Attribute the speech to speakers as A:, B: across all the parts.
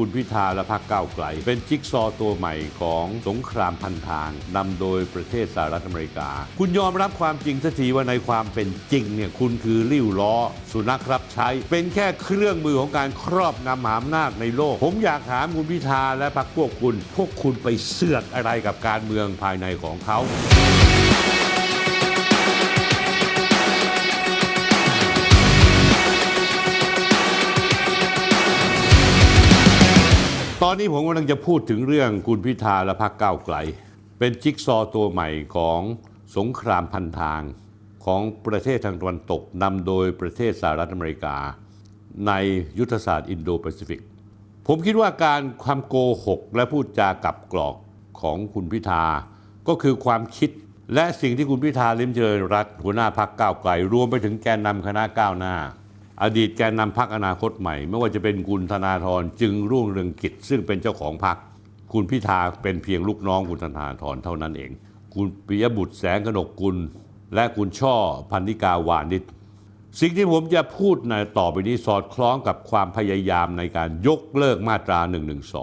A: คุณพิธาและพรรคก้าวไกล เป็นจิ๊กซอตัวใหม่ของสงครามพันทางนำโดยประเทศสหรัฐอเมริกา คุณยอมรับความจริงสักทีว่าในความเป็นจริงเนี่ยคุณคือริ้วล้อ สุนัขรับใช้ เป็นแค่เครื่องมือของการครอบงำมหาอำนาจในโลก ผมอยากถามคุณพิธาและพรรคพวกคุณ พวกคุณไปเสือกอะไรกับการเมืองภายในของเขา อนนี้ผมกำลังจะพูดถึงเรื่องคุณพิธาและพรรคก้าวไกล เป็นจิ๊กซอตัวใหม่ของสงครามพันทางของประเทศทางตะวันตกนำโดยประเทศสหรัฐอเมริกา ในยุทธศาสตร์อินโดแปซิฟิก ผมคิดว่าการความโกหกและพูดจากับกรอกของคุณพิธา ก็คือความคิดและสิ่งที่คุณพิธาลิมเจริญรัตน์หัวหน้าพักก้าวไกล รวมไปถึงแกนนำคณะก้าวหน้า อดีตแกนนำพักอนาคตใหม่ ไม่ว่าจะเป็นคุณธนาธรจึงรุ่งเรืองกิจ ซึ่งเป็นเจ้าของพักคุณพิธาเป็นเพียงลูกน้องคุณธนาธรเท่านั้นเอง คุณปิยบุตรแสงกนกกุล และคุณช่อพันธิกาวานิชสิ่งที่ผมจะพูดในต่อไปนี้สอดคล้องกับความพยายามในการยกเลิกมาตรา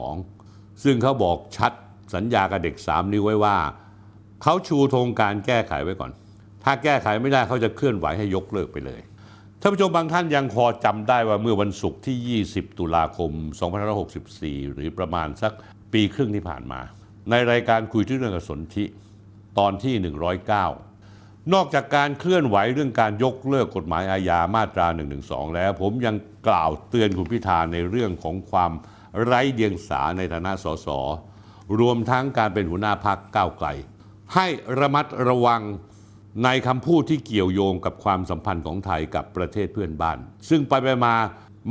A: 112 ซึ่งเขาบอกชัดสัญญากับเด็ก 3 นิ้วไว้ว่า เขาชูธงการแก้ไขไว้ก่อน ถ้าแก้ไขไม่ได้เขาจะเคลื่อนไหวให้ยกเลิกไปเลย ท่านผู้ชมบางท่านยังพอจำได้ว่าเมื่อวันศุกร์ที่ 20 ตุลาคม 2564 หรือประมาณสักปีครึ่งที่ผ่านมา ในรายการคุยที่เรื่องกสนธิตอนที่ 109 นอกจากการเคลื่อนไหวเรื่องการยกเลิกกฎหมายอาญามาตรา 112 แล้ว ผมยังกล่าวเตือนคุณพิธาในเรื่องของความไร้เดียงสาในฐานะสสรวมทั้งการเป็นหัวหน้าพักก้าวไกล ให้ระมัดระวัง ในคำพูดที่เกี่ยวโยงกับความสัมพันธ์ของไทยกับประเทศเพื่อนบ้าน ซึ่งไปไปมา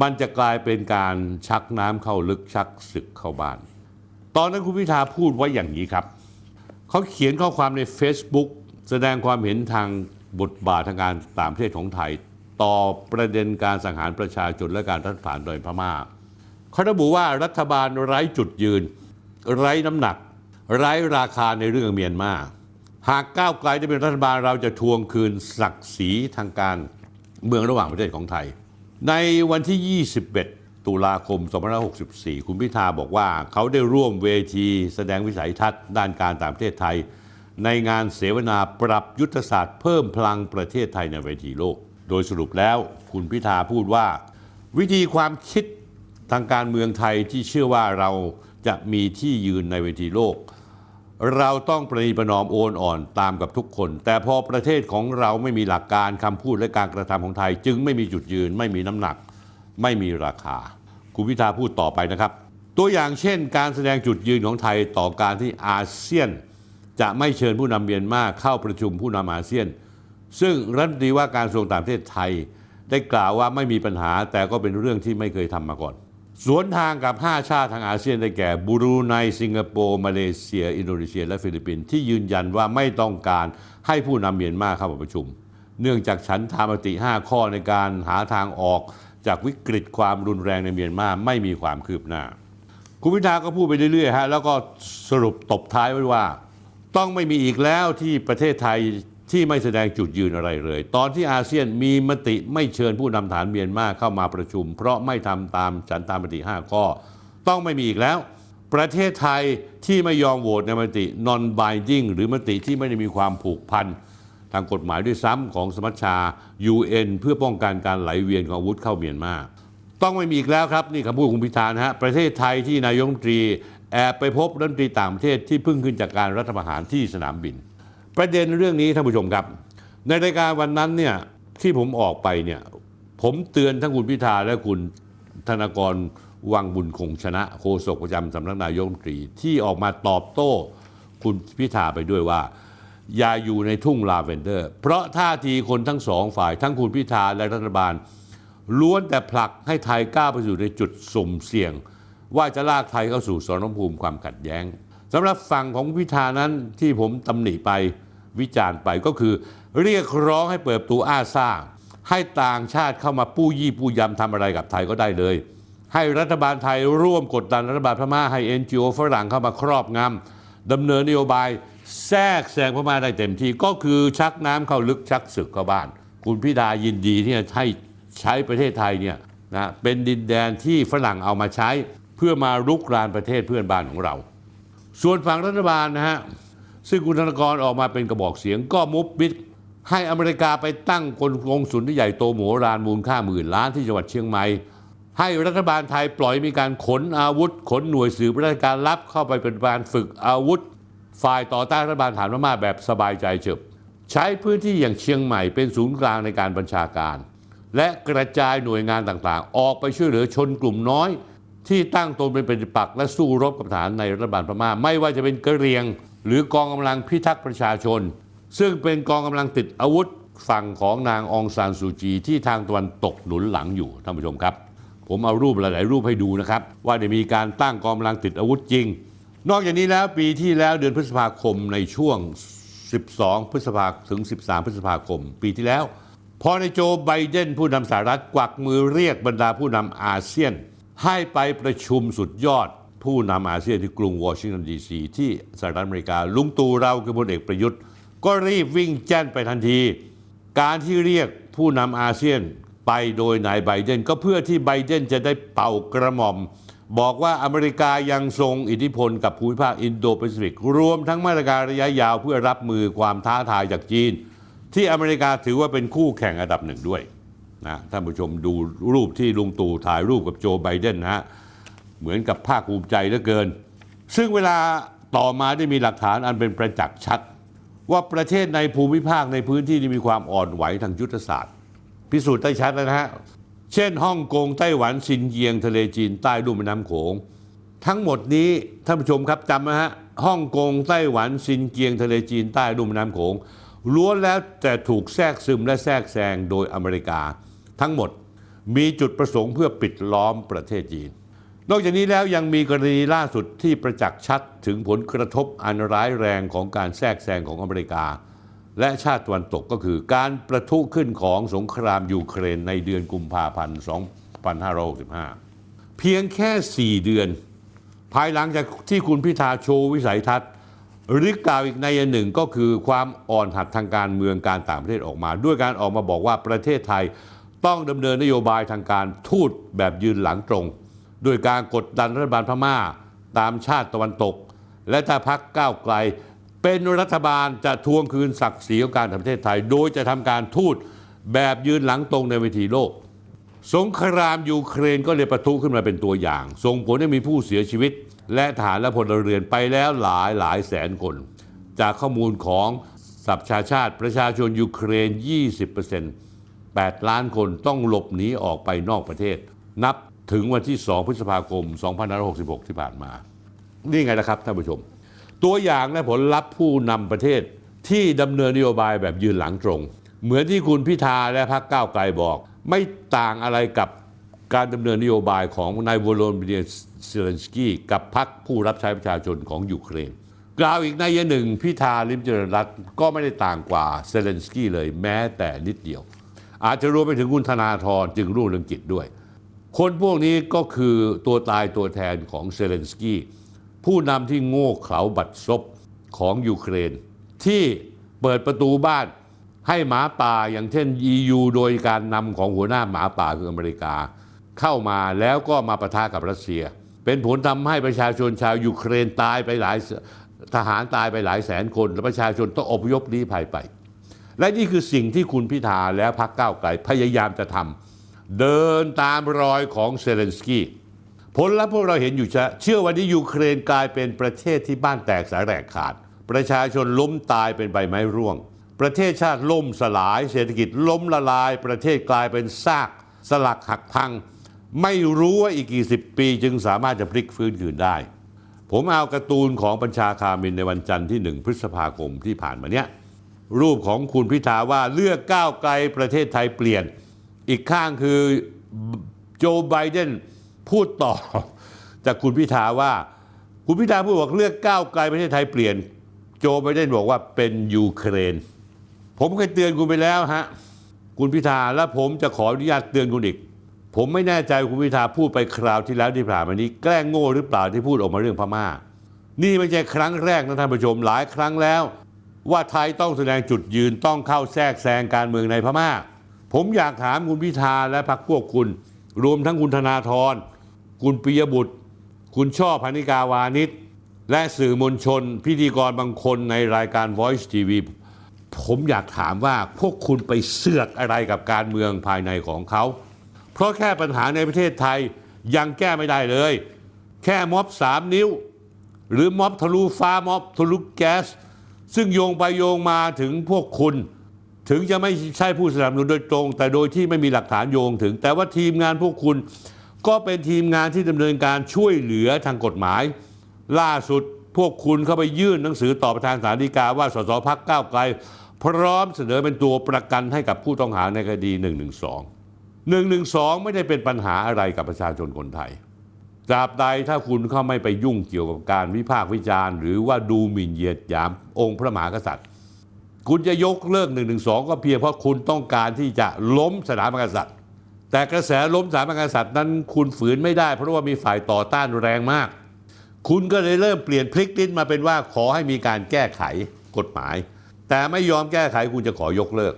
A: มันจะกลายเป็นการชักน้ำเข้าลึกชักศึกเข้าบ้าน ตอนนั้นคุณพิธาพูดไว้อย่างนี้ครับ เขาเขียนข้อความใน Facebook แสดงความเห็นทางบทบาททางการต่างประเทศของไทย ต่อประเด็นการสังหารประชาชนและการรัฐประหารโดยพม่าเขาระบุว่ารัฐบาลไร้จุดยืน ไร้น้ำหนัก ไร้ราคาในเรื่องเมียนมา หากก้าวไกลจะเป็นรัฐบาลเราจะทวงคืนศักดิ์ศรีทางการเมืองระหว่างประเทศของไทย ในวันที่ 21 ตุลาคม 2564 คุณพิธาบอกว่าเขาได้ร่วมเวทีแสดงวิสัยทัศน์ด้านการต่างประเทศไทย ในงานเสวนาปรับยุทธศาสตร์เพิ่มพลังประเทศไทยในเวทีโลก โดยสรุปแล้วคุณพิธาพูดว่า วิธีความคิดทางการเมืองไทยที่เชื่อว่าเราจะมีที่ยืนในเวทีโลก เราต้องประนีประนอมโอนอ่อนตามกับทุกคน แต่พอประเทศของเราไม่มีหลักการคำพูดและการกระทำของไทย จึงไม่มีจุดยืน ไม่มีน้ำหนัก ไม่มีราคา คุณพิธาพูดต่อไปนะครับ ตัวอย่างเช่น การแสดงจุดยืนของไทยต่อการที่อาเซียน จะไม่เชิญผู้นำเมียนมาเข้าประชุมผู้นำอาเซียน ซึ่งรัฐมนตรีว่าการกระทรวงต่างประเทศไทย ได้กล่าวว่าไม่มีปัญหาแต่ก็เป็นเรื่องที่ไม่เคยทำมาก่อน สวนทางกับ 5 ชาติทางอาเซียนได้แก่บรูไนสิงคโปร์มาเลเซีย อินโดนีเซีย และฟิลิปปินส์ที่ยืนยันว่าไม่ต้องการให้ผู้นำเมียนมาเข้ามาประชุม เนื่องจากฉันทามติ 5 ข้อในการหาทางออกจากวิกฤตความรุนแรงในเมียนมาไม่มีความคืบหน้า คุณพิธาก็พูดไปเรื่อยๆฮะแล้วก็สรุปตบท้ายไว้ว่า ต้องไม่มีอีกแล้วที่ประเทศไทย ที่ไม่แสดงจุดยืนอะไรเลย ตอนที่อาเซียนมีมติไม่เชิญผู้นำฐานเมียนมาเข้ามาประชุม เพราะไม่ทำตามฉันตามมติ 5 ข้อ ต้องไม่มีอีกแล้ว ประเทศไทยที่ไม่ยอมโหวตในมติ non binding หรือมติที่ไม่ได้มีความผูกพันทางกฎหมายด้วยซ้ำของสมัชชา UN เพื่อป้องกันการไหลเวียนของอาวุธเข้าเมียนมาต้องไม่มีอีกแล้วครับนี่คำพูดของคุณพิธานะฮะประเทศไทยที่นายกรัฐมนตรีแอบไปพบรัฐมนตรีต่างประเทศที่เพิ่งขึ้นจากการรัฐประหารที่สนามบิน ประเด็นเรื่องนี้ท่านผู้ชมครับ ในรายการวันนั้นเนี่ยที่ผมออกไปเนี่ยผมเตือนทั้งคุณพิธาและคุณธนากรวังบุญคงชนะโฆษกประจำสำนักนายกรัฐมนตรี ที่ออกมาตอบโต้คุณพิธาไปด้วยว่า อย่าอยู่ในทุ่งลาเวนเดอร์ เพราะท่าทีคนทั้งสองฝ่ายทั้งคุณพิธาและรัฐบาล ล้วนแต่ผลักให้ไทยก้าวไปสู่ในจุดสุ่มเสี่ยง ว่าจะลากไทยเข้าสู่สรภูมิความขัดแย้งสำหรับฝั่งของพิธานั้นที่ผมตำหนิไป วิจารณ์ไปก็คือ เรียกร้องให้เปิดประตูอาซ่าให้ต่างชาติเข้ามาปู้ยี่ปู้ยำทำอะไรกับไทยก็ได้เลย ให้รัฐบาลไทยร่วมกดดันรัฐบาลพม่าให้ NGO ฝรั่งเข้ามาครอบงำดำเนินนโยบายแทรกแซงพม่าได้เต็มที่ก็คือชักน้ำเข้าลึกชักศึกเข้าบ้าน คุณพิธายินดีที่จะให้ใช้ประเทศไทยเนี่ยนะเป็นดินแดนที่ฝรั่งเอามาใช้เพื่อมารุกรานประเทศเพื่อนบ้านของเรา ส่วนฝั่งรัฐบาลนะฮะ ซึ่งคุณธนกรออกมาเป็นกระบอกเสียงก็มุบมิดให้อเมริกาไปตั้งกลกงสุลที่ใหญ่โตโหมรานมูลค่าหมื่นล้านที่จังหวัดเชียงใหม่ให้รัฐบาลไทยปล่อยมีการขนอาวุธ ขนหน่วยสืบราชการลับเข้าไปเป็นการฝึกอาวุธ ฝ่ายต่อต้านรัฐบาลฐานพม่าแบบสบายใจเฉบใช้พื้นที่อย่างเชียงใหม่เป็นศูนย์กลางในการบัญชาการ และกระจายหน่วยงานต่างๆ ออกไปช่วยเหลือชนกลุ่มน้อย ที่ตั้งตนเป็นปฏิปักษ์และสู้รบกับฐานในรัฐบาลพม่าไม่ว่าจะเป็นกะเรียง หรือกองกำลังพิทักษ์ประชาชน ซึ่งเป็นกองกำลังติดอาวุธฝั่งของนางองซานซูจีที่ทางตะวันตกหนุนหลังอยู่ท่านผู้ชมครับ ผมเอารูปหลาย ๆ รูปให้ดูนะครับ ว่าได้มีการตั้งกองกำลังติดอาวุธจริง นอกจากนี้แล้วปีที่แล้วเดือนพฤษภาคมในช่วง 12 พฤษภาถึง 13 พฤษภาคม ปีที่แล้วพอในโจไบเดนผู้นำสหรัฐกวักมือเรียกบรรดาผู้นำอาเซียน ให้ไปประชุมสุดยอด ผู้นำอาเซียนที่กรุงวอชิงตันดีซีที่สหรัฐอเมริกา ลุงตู่เราคือพลเอกประยุทธ์ ก็รีบวิ่งแจ้นไปทันที การที่เรียกผู้นำอาเซียนไปโดยนายไบเดนก็เพื่อที่ไบเดนจะได้เป่ากระหม่อม บอกว่าอเมริกายังทรงอิทธิพลกับภูมิภาคอินโดแปซิฟิก รวมทั้งมาตรการระยะยาวเพื่อรับมือความท้าทายจากจีน ที่อเมริกาถือว่าเป็นคู่แข่งอันดับหนึ่งด้วยนะท่านผู้ชมดูรูปที่ลุงตู่ถ่ายรูปกับโจไบเดนนะฮะ เหมือนกับภาคภูมิใจเหลือเกิน ซึ่งเวลาต่อมาได้มีหลักฐานอันเป็นประจักษ์ชัด ว่าประเทศในภูมิภาคในพื้นที่ที่มีความอ่อนไหวทางยุทธศาสตร์ พิสูจน์ได้ชัดแล้วนะฮะเช่นฮ่องกงไต้หวันซินเจียง ทะเลจีนใต้ลุ่มแม่น้ำโขงทั้งหมดนี้ท่านผู้ชมครับจำนะฮะฮ่องกงไต้หวันซินเจียง ทะเลจีนใต้ลุ่มแม่น้ำโขงล้วนแล้วแต่ถูกแทรกซึมและแทรกแซงโดยอเมริกา ทั้งหมดมีจุดประสงค์เพื่อปิดล้อมประเทศจีน นอกจากนี้แล้วยังมีกรณีล่าสุดที่ประจักษ์ชัดถึงผลกระทบอันร้ายแรงของการแทรกแซงของอเมริกา และชาติตะวันตกก็คือการประทุขึ้นของสงครามยูเครนในเดือนกุมภาพันธ์ 2565 เพียงแค่ 4 เดือน ภายหลังจากที่คุณพิธาโชว์วิสัยทัศน์หรือกล่าวอีกในยหนึ่งก็คือความอ่อนหัดทางการเมืองการต่างประเทศออกมา ด้วยการออกมาบอกว่าประเทศไทยต้องดำเนินนโยบายทางการทูตแบบยืนหลังตรง โดยการกดดันรัฐบาลพม่า ตามชาติตะวันตก และถ้าพักก้าวไกล เป็นรัฐบาลจะทวงคืนศักดิ์ศรีของการทำประเทศไทย โดยจะทำการทูตแบบยืนหลังตรงในเวทีโลก สงครามยูเครนก็เลยประทุขึ้นมาเป็นตัวอย่าง ส่งผลให้มีผู้เสียชีวิต และฐานและพลเรือนไปแล้วหลายหลายแสนคน จากข้อมูลของสับชาชาติประชาชนยูเครน 20% 8 ล้านคนต้องหลบหนีออกไปนอกประเทศ นับ ถึงวันที่ 2 พฤษภาคม 2566 ที่ผ่านมา นี่ไงนะครับท่านผู้ชม ตัวอย่างและผลลัพธ์ผู้นำประเทศที่ดำเนินนโยบายแบบยืนหลังตรง เหมือนที่คุณพิธาและพรรคก้าวไกลบอก ไม่ต่างอะไรกับการดำเนินนโยบายของนายวโลดิเมียร์เซเลนสกี้กับพรรคผู้รับใช้ประชาชนของยูเครน กล่าวอีกในยะหนึ่งพิธาลิมเจริญรัตก็ไม่ได้ต่างกว่าเซเลนสกี้เลยแม้แต่นิดเดียว อาจจะรวมไปถึงคุณธนาธรจึงรุ่งเรืองกิจด้วย คนพวกนี้ก็คือตัวตายตัวแทนของเซเลนสกี้ผู้นำที่โง่เขลาบัดซบของยูเครน ที่เปิดประตูบ้านให้หมาป่าอย่างเช่น EU โดยการนำของหัวหน้าหมาป่าคืออเมริกา เข้ามาแล้วก็มาประทะกับรัสเซีย เป็นผลทำให้ประชาชนชาวยูเครนตายไปหลายทหารตายไปหลายแสนคน และประชาชนต้องอพยพลี้ภัยไป และนี่คือสิ่งที่คุณพิธาและพรรคก้าวไกลพยายามจะทำ เดินตามรอยของเซเลนสกี้ผลลัพธ์พวกเราเห็นอยู่ชะเชื่อวันนี้ยูเครนกลายเป็นประเทศที่บ้านแตกสาแหลกขาด ประชาชนล้มตายเป็นใบไม้ร่วง ประเทศชาติล่มสลาย เศรษฐกิจล้มละลาย ประเทศกลายเป็นซาก สลักหักพัง ไม่รู้ว่าอีกกี่สิบปี จึงสามารถจะพลิกฟื้นคืนได้ ผมเอาการ์ตูนของบัญชาคามินในวันจันทร์ที่หนึ่งพฤษภาคมที่ผ่านมาเนี้ยรูปของคุณพิธาว่าเลือกก้าวไกลประเทศไทยเปลี่ยน อีกข้างคือโจไบเดนพูดต่อจากคุณพิธาว่า คุณพิธาพูดบอกเลือกก้าวไกลประเทศไทยเปลี่ยน โจไบเดนบอกว่าเป็นยูเครน ผมเคยเตือนคุณไปแล้วฮะคุณพิธาและผมจะขออนุญาตเตือนคุณอีก ผมไม่แน่ใจคุณพิธาพูดไปคราวที่แล้วที่ผ่านมานี้ แกล้งโง่หรือเปล่าที่พูดออกมาเรื่องพม่า นี่ไม่ใช่ครั้งแรกนะท่านผู้ชมหลายครั้งแล้ว ว่าไทยต้องแสดงจุดยืนต้องเข้าแทรกแซงการเมืองในพม่า ผมอยากถามคุณพิธาและพรรคพวกคุณ รวมทั้งคุณธนาธรคุณปิยบุตร คุณช่อพนิกาวานิชและสื่อมวลชน พิธีกรบางคนในรายการ Voice TV ผมอยากถามว่าพวกคุณไปเสือกอะไรกับการเมืองภายในของเขา เพราะแค่ปัญหาในประเทศไทยยังแก้ไม่ได้เลย แค่ม็อบสามนิ้ว หรือม็อบทะลุฟ้าม็อบทะลุแก๊ส ซึ่งโยงไปโยงมาถึงพวกคุณ ถึงจะไม่ใช่ผู้สนับสนุนโดยตรง แต่โดยที่ไม่มีหลักฐานโยงถึง แต่ว่าทีมงานพวกคุณก็เป็นทีมงานที่ดำเนินการช่วยเหลือทางกฎหมาย ล่าสุดพวกคุณเข้าไปยื่นหนังสือต่อประธานศาลฎีกาว่าสสพักก้าวไกล พร้อมเสนอเป็นตัวประกันให้กับผู้ต้องหาในคดี 112 112 ไม่ได้เป็นปัญหาอะไรกับประชาชนคนไทยตราบใดถ้าคุณเข้าไม่ไปยุ่งเกี่ยวกับการวิพากษ์วิจารณ์ หรือว่าดูหมิ่นเหยียดหยามองค์พระมหากษัตริย์ คุณจะยกเลิก1นึก็เพียงเพราะคุณต้องการที่จะล้มสถาบันกษัตริย์ แต่กระแสล้มสถาบันกษัตริย์นั้นคุณฝืนไม่ได้ เพราะว่ามีฝ่ายต่อต้านแรงมาก คุณก็เลยเริ่มเปลี่ยนพลิกลิ้นมาเป็นว่าขอให้มีการแก้ไขกฎหมาย แต่ไม่ยอมแก้ไขคุณจะขอยกเลิก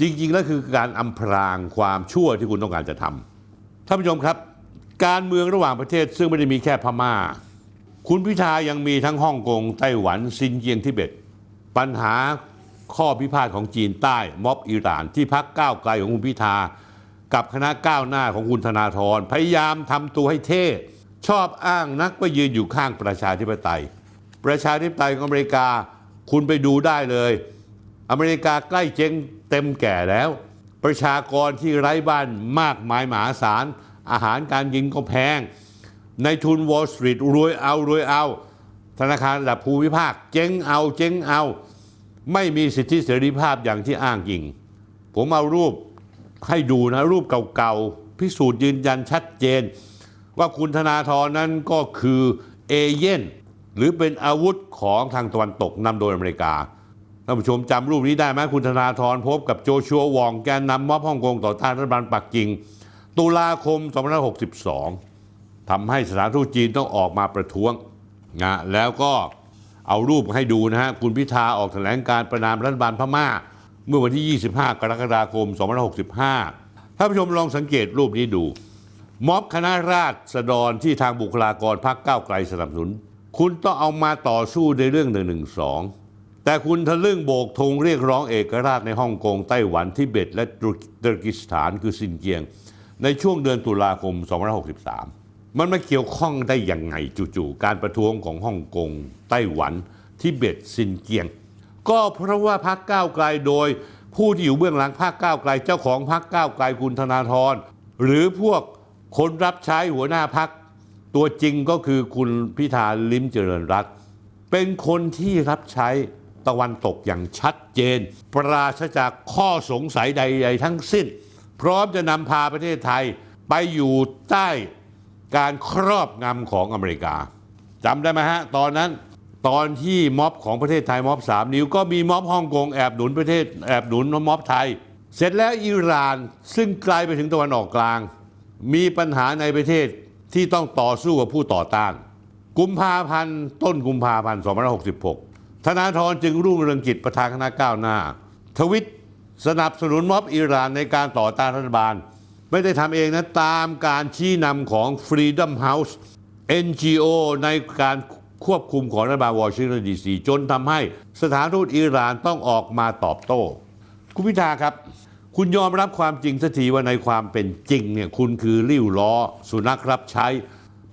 A: จริงๆแล้วคือการอำพรางความชั่วที่คุณต้องการจะทำท่านผู้ชมครับ การเมืองระหว่างประเทศซึ่งไม่ได้มีแค่พม่า คุณพิธายังมีทั้งฮ่องกงไต้หวันซินเจียงทิเบตปัญหา ข้อพิพาทของจีนใต้ ม็อบอิหร่าน ที่พักก้าวไกลของคุณพิธา กับคณะก้าวหน้าของคุณธนาธรพยายามทำตัวให้เท่ ชอบอ้างนักว่ายืนอยู่ข้างประชาธิปไตย ประชาธิปไตยของอเมริกาคุณไปดูได้เลย อเมริกาใกล้เจ๊งเต็มแก่แล้ว ประชากรที่ไร้บ้านมากมายมหาศาล อาหารการกินก็แพง ในทุนวอลสตรีทรวยเอารวยเอา ธนาคารระดับภูมิภาค เจ๊งเอาเจ๊งเอา ไม่มีสิทธิเสรีภาพอย่างที่อ้างอิง ผมเอารูปให้ดูนะรูปเก่าๆ พิสูจน์ยืนยันชัดเจน ว่าคุณธนาธรนั้นก็คือเอเย่นหรือเป็นอาวุธของทางตะวันตกนำโดยอเมริกาท่านผู้ชมจำรูปนี้ได้ไหมคุณธนาธรพบกับโจชัววองแกนนำม็อบฮ่องกงต่อต้านรัฐบาลปักกิ่ง ตุลาคม 2562ทำให้สถานทูตจีนต้องออกมาประท้วงนะแล้วก็ เอารูปให้ดูนะฮะ คุณพิธาออกแถลงการประนามรัฐบาลพม่า เมื่อวันที่ 25 กรกฎาคม 2565 ท่านผู้ชมลองสังเกตรูปนี้ดู ม็อบคณะราษฎรที่ทางบุคลากรพรรคก้าวไกลสนับสนุน คุณต้องเอามาต่อสู้ในเรื่อง 112 แต่คุณทะลึ่งโบกธงเรียกร้องเอกราชในฮ่องกงไต้หวันทิเบต และตุรกิสถานคือซินเจียง ในช่วงเดือนตุลาคม 2563 มันมาเกี่ยวข้องได้อยังไงจู่ๆการประท้วงของฮ่องกงไต้หวันทิเบตซินเจียง ก็เพราะว่าพรรคก้าวไกลโดย ผู้ที่อยู่เบื้องหลังพรรคก้าวไกลเจ้าของพรรคก้าวไกลคุณธนาธรหรือพวกคนรับใช้หัวหน้าพรรคตัวจริงก็คือคุณพิธาลิ้มเจริญรัตเป็นคนที่รับใช้ตะวันตกอย่างชัดเจน ปราศจากข้อสงสัยใด ๆ ทั้งสิ้น พร้อมจะนำพาประเทศไทยไปอยู่ใต้ การครอบงำของอเมริกาจำได้ไหมฮะ ตอนนั้นตอนที่ม็อบของประเทศไทยม็อบสามนิ้วก็มีม็อบฮ่องกงแอบหนุนประเทศแอบหนุนม็อบไทย เสร็จแล้วอิหร่านซึ่งไกลไปถึงตะวันออกกลาง มีปัญหาในประเทศที่ต้องต่อสู้กับผู้ต่อต้าน กุมภาพันธ์ต้นกุมภาพันธ์2566 ธนาธรจึงรุ่งเรืองกิจประธานคณะก้าวหน้า ทวิตสนับสนุนม็อบอิหร่านในการต่อต้านรัฐบาล ไม่ได้ทำเองนะ ตามการชี้นำของ Freedom House NGO ในการควบคุมของรัฐบาลวอชิงตันดีซีจนทำให้สถานทูตอิหร่านต้องออกมาตอบโต้ คุณพิธาครับ คุณยอมรับความจริงสักทีว่าในความเป็นจริงเนี่ยคุณคือริ้วล้อ สุนัขรับใช้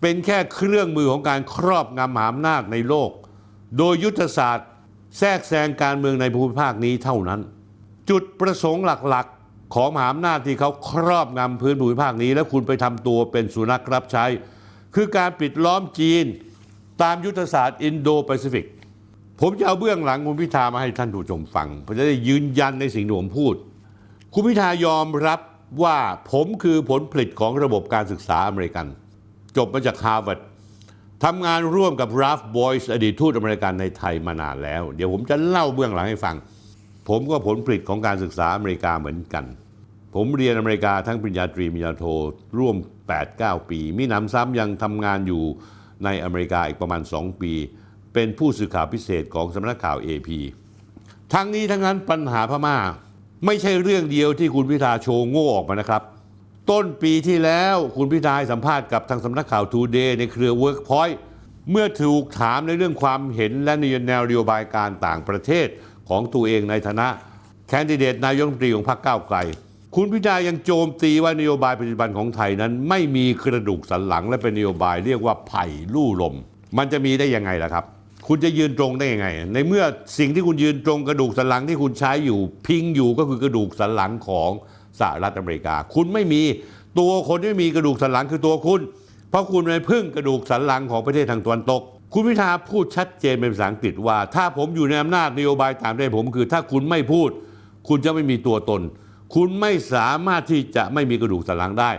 A: เป็นแค่เครื่องมือของการครอบงำมหาอำนาจในโลก โดยยุทธศาสตร์ แทรกแซงการเมืองในภูมิภาคนี้เท่านั้น จุดประสงค์หลักๆ ของมหาอำนาจที่เขาครอบงำพื้นภูมิภาคนี้ แล้วคุณไปทำตัวเป็นสุนัขรับใช้ คือการปิดล้อมจีนตามยุทธศาสตร์อินโดแปซิฟิก ผมจะเอาเบื้องหลังคุณพิธามาให้ท่านผู้ชมฟังเพื่อจะได้ยืนยันในสิ่งที่ผมพูด คุณพิธายอมรับว่าผมคือผลผลิตของระบบการศึกษาอเมริกัน จบมาจากฮาร์วาร์ดทำงานร่วมกับราฟบอยส์อดีตทูตอเมริกันในไทยมานานแล้ว เดี๋ยวผมจะเล่าเบื้องหลังให้ฟัง ผมก็ผลผลิตของการศึกษาอเมริกาเหมือนกัน ผมเรียนอเมริกาทั้งปริญญาตรีปริญญาโทร่วม 8-9 ปี มีหนำซ้ำยังทำงานอยู่ในอเมริกาอีกประมาณ 2 ปี เป็นผู้สื่อข่าวพิเศษของสำนักข่าว AP ทั้งนี้ทั้งนั้นปัญหาพม่า ไม่ใช่เรื่องเดียวที่คุณพิธาโชว์โง่ออกมานะครับ ต้นปีที่แล้วคุณพิธาสัมภาษณ์กับทางสำนักข่าวทูเดย์ในเครือ Workpoint เมื่อถูกถามในเรื่องความเห็นและแนวนโยบายการต่างประเทศ ของตัวเองในฐานะ แคนดิเดตนายกรัฐมนตรีของพรรคก้าวไกล คุณพิธายังโจมตีว่านโยบายปัจจุบันของไทยนั้น ไม่มีกระดูกสันหลังและเป็นนโยบายเรียกว่าไผ่ลู่ลม มันจะมีได้ยังไงล่ะครับ คุณจะยืนตรงได้ยังไง ในเมื่อสิ่งที่คุณยืนตรงกระดูกสันหลังที่คุณใช้อยู่พิงอยู่ก็คือกระดูกสันหลังของสหรัฐอเมริกา คุณไม่มีตัวคนที่มีกระดูกสันหลังคือตัวคุณ เพราะคุณไปพึ่งกระดูกสันหลังของประเทศทางตะวันตก คุณพิธาพูดชัดเจนเป็นภาษาอังกฤษว่า ถ้าผมอยู่ในอำนาจนโยบายตามได้ผมคือ ถ้าคุณไม่พูด คุณจะไม่มีตัวตน คุณไม่สามารถที่จะไม่มีกระดูกสันหลังได้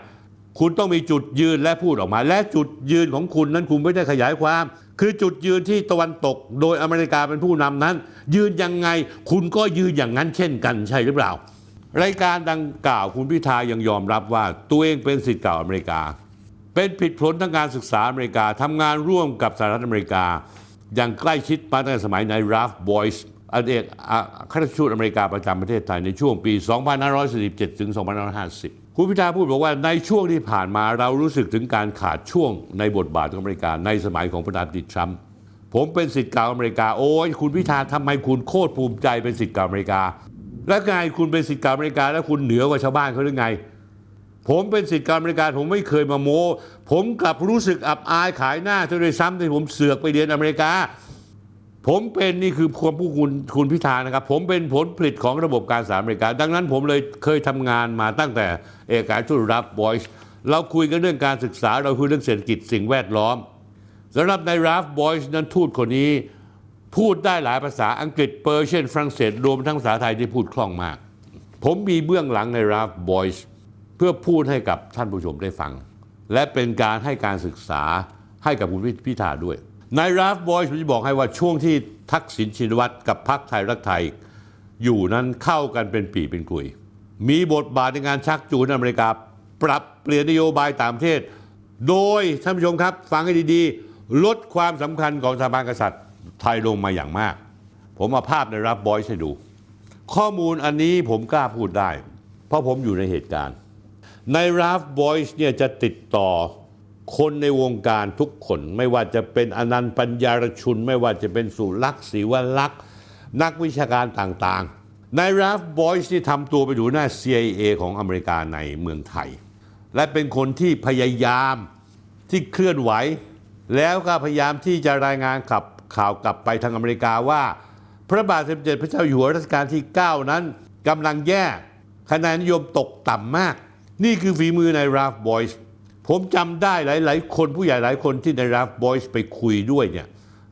A: คุณต้องมีจุดยืนและพูดออกมา และจุดยืนของคุณนั้นคุณไม่ได้ขยายความ คือจุดยืนที่ตะวันตก โดยอเมริกาเป็นผู้นำนั้น ยืนยังไง คุณก็ยืนอย่างนั้นเช่นกันใช่หรือเปล่า รายการดังกล่าวคุณพิธายังยอมรับว่าตัวเองเป็นสิทธิ์เก่าอเมริกา เป็นผิดผลทางการศึกษาอเมริกาทำงานร่วมกับสหรัฐอเมริกา อย่างใกล้ชิดมาตั้งแต่สมัยในราฟบอยส์อดีตข้าราชทูตอเมริกาประจำประเทศไทยในช่วงปี 2547 ถึง 2550 คุณพิธาพูดบอกว่าในช่วงที่ผ่านมาเรารู้สึกถึงการขาดช่วงในบทบาทของอเมริกาในสมัยของประธานาธิบดีทรัมป์ผมเป็นสิทธิ์เก่าอเมริกาโอ้ยคุณพิธาทำไมคุณโคตรภูมิใจเป็นสิทธิ์เก่าอเมริกา แล้วไงคุณเป็นสิทธิ์เก่าอเมริกาแล้วคุณเหนือกว่าชาวบ้านเขาหรือไง ผมเป็นสิทธิ์การบริการผมไม่เคยมาโม้ ผมกลับรู้สึกอับอายขายหน้าเท่าด้ซ้ำที่ผมเสือกไปเรียนอเมริกา ผมเป็นนี่คือความผู้คุณคุณพิธานะครับ ผมเป็นผลผลิตของระบบการศึกษาอเมริกา ดังนั้นผมเลยเคยทำงานมาตั้งแต่เอกการทูตรับบอยส์เราคุยกันเรื่องการศึกษาเราคุยเรื่องเศรษฐกิจสิ่งแวดล้อมสำหรับในราฟบอยส์นั้นทูตคนนี้ พูดได้หลายภาษาอังกฤษเปอร์เชียนฝรั่งเศสรวมทั้งภาษาไทยที่พูดคล่องมาก ผมมีเบื้องหลังในราฟบอยส์ พื่อพูดให้กับท่านผู้ชมได้ฟัง และเป็นการให้การศึกษาให้กับคุณพิธาด้วยในราฟบอยส์ผมจะบอกให้ว่าช่วงที่ทักษิณชินวัตรกับพรรคไทยรักไทย อยู่นั้นเข้ากันเป็นปีเป็นกลุย มีบทบาทในการชักจูงอเมริกา ปรับเปลี่ยนนโยบายต่างประเทศ โดยท่านผู้ชมครับ ฟังให้ดีๆ ลดความสำคัญของสถาบันกษัตริย์ไทยลงมาอย่างมาก ผมมาภาพในราฟบอยส์ให้ดู ข้อมูลอันนี้ผมกล้าพูดได้ เพราะผมอยู่ในเหตุการณ์ ใน Raft Voice เนี่ยจะติดต่อคนในวงการทุกคนไม่ว่าจะเป็นอนันต์ปัญญารชุน ไม่ว่าจะเป็นสุลักษ์ศิวลักษ์นักวิชาการต่างๆใน Raft Voice ที่ทำตัวไปดูหน้า CIA ของอเมริกาในเมืองไทย และเป็นคนที่พยายามที่เคลื่อนไหว แล้วก็พยายามที่จะรายงานขับข่าวกลับไปทางอเมริกาว่า พระบาทสมเด็จพระเจ้าอยู่หัวรัชกาลที่ 9 นั้นกำลังแย่คะแนนนิยมตกต่ำมาก นี่คือฝีมือใน Raft Boys ผมจำได้หลาย ๆ คนผู้ใหญ่หลายคนที่ใน Raft Boys ไปคุยด้วยเนี่ย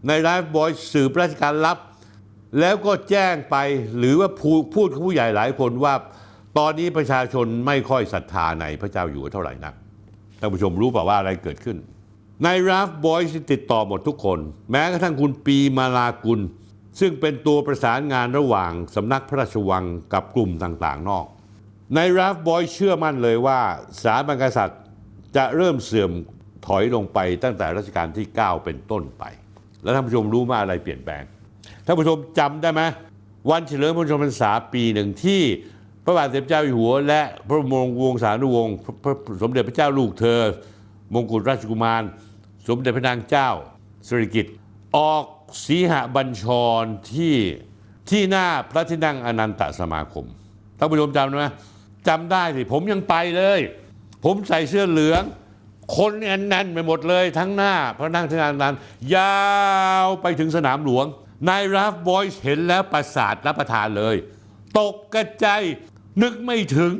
A: ใน Raft Boys สืบราชการลับ แล้วก็แจ้งไปหรือว่าพูดกับผู้ใหญ่หลายคนว่า ตอนนี้ประชาชนไม่ค่อยศรัทธาในพระเจ้าอยู่เท่าไหร่นักท่านผู้ชมรู้เปล่าว่าอะไรเกิดขึ้นใน Raft Boys ติดต่อหมดทุกคน แม้กระทั่งคุณปีมาลากุล ซึ่งเป็นตัวประสานงานระหว่างสำนักพระราชวังกับกลุ่มต่างๆ นอก ในราฟบอยเชื่อมั่นเลยว่าสถาบันกษัตริย์จะเริ่มเสื่อมถอยลงไปตั้งแต่รัชกาลที่ 9 เป็นต้นไป แล้วท่านผู้ชมรู้ว่าอะไรเปลี่ยนแปลง ท่านผู้ชมจำได้ไหมวันเฉลิมพระชนมพรรษาปีหนึ่งที่พระบาทสมเด็จเจ้าอยู่หัว และพระบรมวงศานุวงศ์พระสมเด็จพระเจ้าลูกเธอ มงกุฎราชกุมาร สมเด็จพระนางเจ้าสิริกิติ์ออกสีหบัญชรที่ที่หน้าพระที่นั่งอนันตสมาคมท่านผู้ชมจำได้ไหม จำได้สิผมยังไปเลย ผมใส่เสื้อเหลือง คนเนี่ยแน่นไปหมดเลยทั้งหน้าพระนั่งที่นั่งนั้นยาวไปถึงสนามหลวงนายราฟบอยส์เห็นแล้วประสาทรับประทานเลย ตกกระจายนึกไม่ถึง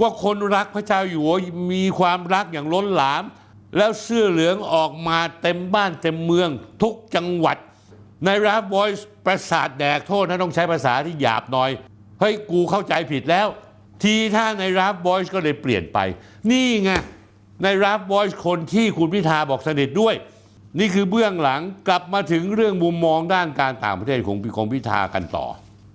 A: ว่าคนรักพระเจ้าอยู่หัวมีความรักอย่างล้นหลาม แล้วเสื้อเหลืองออกมาเต็มบ้านเต็มเมืองทุกจังหวัดในราฟบอยส์ประสาทแดกโทษนะต้องใช้ภาษาที่หยาบหน่อย เฮ้ย กูเข้าใจผิดแล้ว ทีท่าในราฟบอยส์ก็เลยเปลี่ยนไป นี่ไงในราฟบอยส์คนที่คุณพิธาบอกสนิทด้วย นี่คือเบื้องหลังกลับมาถึงเรื่องมุมมองด้านการต่างประเทศของของพิธากันต่อ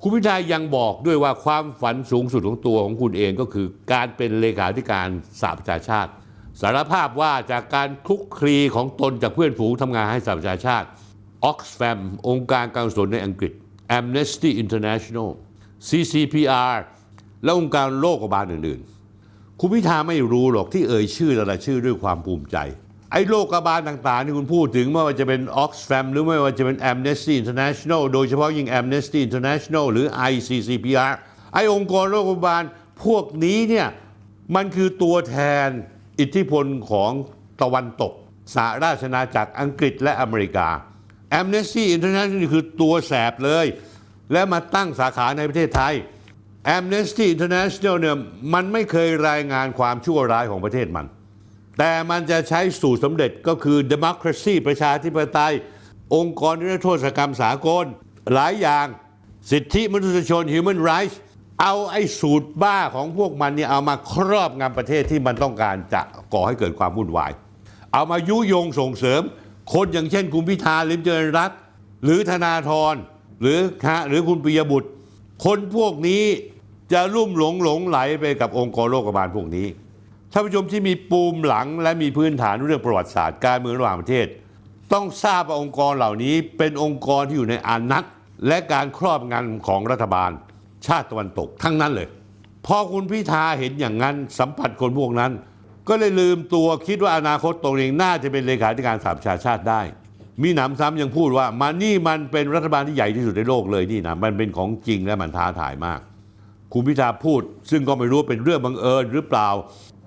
A: คุณพิธายังบอกด้วยว่าความฝันสูงสุดของตัวของคุณเองก็คือ การเป็นเลขาธิการสหประชาชาติ สารภาพว่าจากการคลุกคลีของตนจากเพื่อนฝูงทำงานให้สหประชาชาติ Oxfam องค์การการกุศลในอังกฤษ Amnesty International CCPR และองค์การโลกบาลอื่นๆ คุณพิธาไม่รู้หรอกที่เอ่ยชื่อแต่ละชื่อด้วยความภูมิใจไอ้โลกบาลต่างๆที่คุณพูดถึงไม่ว่าจะเป็น Oxfam หรือไม่ว่าจะเป็น Amnesty International โดยเฉพาะยิ่ง Amnesty International หรือ ICCPR ไอ้องค์กรโลกบาลพวกนี้เนี่ยมันคือตัวแทนอิทธิพลของตะวันตกสหราชอาณาจักรอังกฤษและอเมริกา Amnesty International นี่คือตัวแสบเลย และมาตั้งสาขาในประเทศไทย Amnesty International เนี่ยมันไม่เคยรายงานความชั่วร้ายของประเทศมัน แต่มันจะใช้สูตรสำเร็จก็คือ democracy ประชาธิปไตย องค์กรนิรโทษกรรมสากล หลายอย่างสิทธิมนุษยชน human rights เอาไอ้สูตรบ้าของพวกมันเนี่ยเอามาครอบงำประเทศที่มันต้องการจะก่อให้เกิดความวุ่นวาย เอามายุยงส่งเสริม คนอย่างเช่นคุณพิธาลิมเจริญรัตหรือธนาธรหรือฮะหรือคุณปิยบุตร คนพวกนี้ จะลุ่มหลงหลงไหลไปกับองค์กรโลกบาลพวกนี้ท่านผู้ชมที่มีปูมหลังและมีพื้นฐานเรื่องประวัติศาสตร์การเมืองระหว่างประเทศ ต้องทราบว่าองค์กรเหล่านี้เป็นองค์กรที่อยู่ในอานัตและการครอบงำของรัฐบาล ชาติตะวันตกทั้งนั้นเลย พอคุณพิธาเห็นอย่างนั้นสัมผัสคนพวกนั้น ก็เลยลืมตัวคิดว่าอนาคตตรงเองน่าจะเป็นเลขาธิการสหประชาชาติได้ มีหนำซ้ำยังพูดว่ามานี่มันเป็นรัฐบาลที่ใหญ่ที่สุดในโลกเลยนี่นะมันเป็นของจริงและมันท้าทายมาก คุณพิธาพูด ซึ่งก็ไม่รู้เป็นเรื่องบังเอิญหรือเปล่า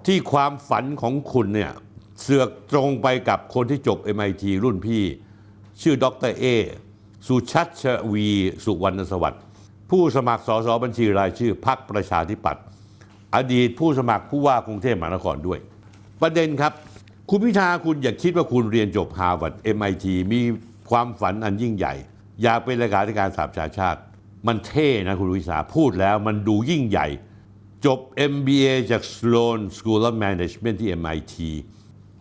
A: ที่ความฝันของคุณเนี่ยเสือกตรงไปกับคนที่จบ MIT รุ่นพี่ ชื่อดรเอสุชัชวี สุวรรณสวัสดิ์ผู้สมัครสสบัญชีรายชื่อพรรคประชาธิปัตย์อดีตผู้สมัครผู้ว่ากรุงเทพมหานครด้วย ประเด็นครับ คุณพิธาคุณอย่าคิดว่าคุณเรียนจบฮาร์วาร์ด MIT มีความฝันอันยิ่งใหญ่ อยากเป็นเลขาธิการสหประชาชาติ มันเท่นะคุณวิสาพูดแล้วมันดูยิ่งใหญ่ จบ MBA จาก Sloan School of Management ที่ MIT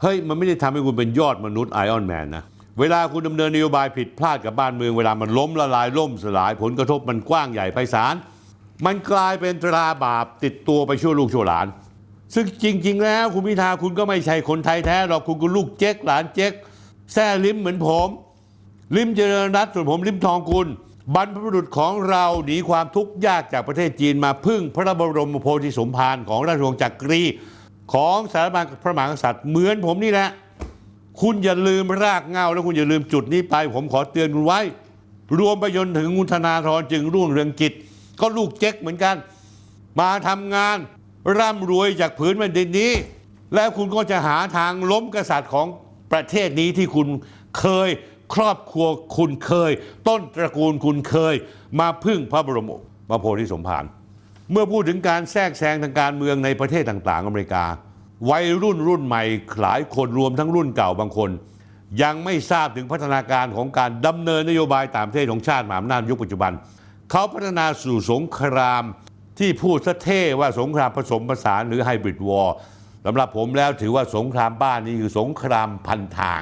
A: เฮ้ย มันไม่ได้ทำให้คุณเป็นยอดมนุษย์ไอออนแมนนะ เวลาคุณดำเนินนโยบายผิดพลาดกับบ้านเมือง เวลามันล้มละลายล่มสลายผลกระทบมันกว้างใหญ่ไพศาล มันกลายเป็นตราบาปติดตัวไปชั่วลูกชั่วหลาน ซึ่งจริง ๆ แล้วคุณพิธาคุณก็ไม่ใช่คนไทยแท้หรอกคุณก็ลูกเจ๊กหลานเจ๊กแซ่ลิ้มเหมือนผม ลิ้มเจริญรัตน์ส่วนผมลิ้มทองกุล บรรพบุรุษของเราหนีความทุกข์ยากจากประเทศจีนมาพึ่งพระบรมโพธิสมภารของราชวงศ์จักรี ของสารบัญพระมหากษัตริย์เหมือนผมนี่แหละคุณอย่าลืมรากเงาแล้วคุณอย่าลืมจุดนี้ไป ผมขอเตือนคุณไว้ รวมไปจนถึงคุณธนาธรจึงรุ่งเรืองกิจ ก็ลูกเจ๊กเหมือนกัน มาทำงานร่ำรวยจากผืนแผ่นดินนี้ แล้วคุณก็จะหาทางล้มกษัตริย์ของประเทศนี้ที่คุณเคย ครอบครัวคุณเคย ต้นตระกูลคุณเคย มาพึ่งพระบรมโพธิสมภารเมื่อพูดถึงการแทรกแซงทางการเมืองในประเทศต่าง ๆ อเมริกา วัยรุ่นรุ่นใหม่หลายคนรวมทั้งรุ่นเก่าบางคน ยังไม่ทราบถึงพัฒนาการของการดำเนินนโยบายต่างประเทศของชาติมหาอำนาจยุคปัจจุบัน เขาพัฒนาสู่สงครามที่พูดซะเท่ว่าสงครามผสมผสานหรือไฮบริดวอร์สำหรับผมแล้วถือว่าสงครามบ้านนี้คือสงครามพันทาง